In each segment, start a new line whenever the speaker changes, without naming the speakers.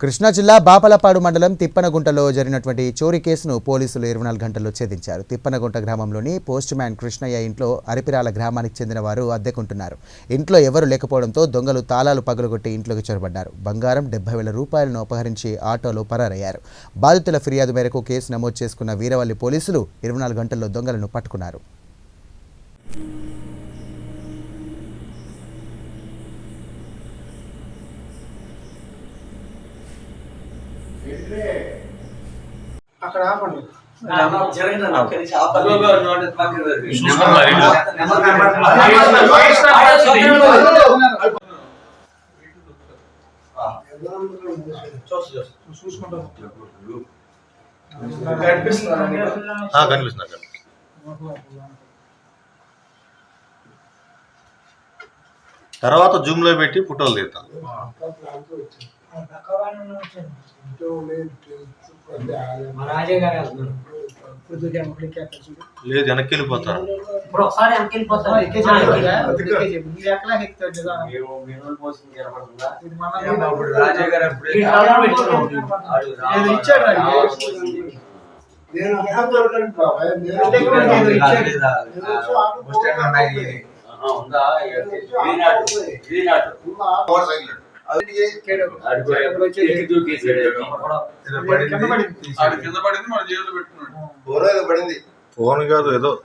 కృష్ణా జిల్లా బాపలపాడు మండలం తిప్పనగుంటలో జరిగినటువంటి చోరీ కేసును పోలీసులు ఇరవై నాలుగు గంటల్లో ఛేదించారు. తిప్పనగుంట గ్రామంలోని పోస్ట్ మ్యాన్ కృష్ణయ్య ఇంట్లో అరిపిరాల గ్రామానికి చెందిన వారు అద్దెకుంటున్నారు. ఇంట్లో ఎవరు లేకపోవడంతో దొంగలు తాళాలు పగలగొట్టి ఇంట్లోకి చొరబడ్డారు. బంగారం డెబ్బై వేల రూపాయలను అపహరించి ఆటోలో పరారయ్యారు. బాధితుల ఫిర్యాదు మేరకు కేసు నమోదు చేసుకున్న వీరవల్లి పోలీసులు ఇరవై నాలుగు గంటల్లో దొంగలను పట్టుకున్నారు.
అక్కడ ఆపండి. కనిపిస్తుంది
తర్వాత జూమ్లో పెట్టి ఫోటోలు తీస్తాను
రాజే గారు వెళ్తున్నారు.
లేదు వెనక్కి వెళ్ళిపోతారు.
ఇప్పుడు ఒకసారి వెనక్కి వెళ్ళిపోతారు.
ఇచ్చాడు రా. పడింది.
ఫోన్ ఏదో పడింది
ఫోన్ కాదు ఏదో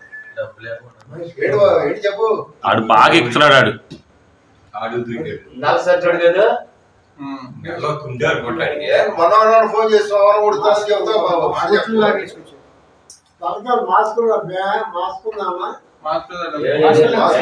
ఏడు బాబా, ఏడు చెప్పు
ఆడు బాగా ఎక్కుతున్నాడు ఆడు
మొన్న ఫోన్ కొడుతాను చెప్పు.
లాగేసుకొచ్చాడు.
మాస్క్ ఉందామా?
Mask
mask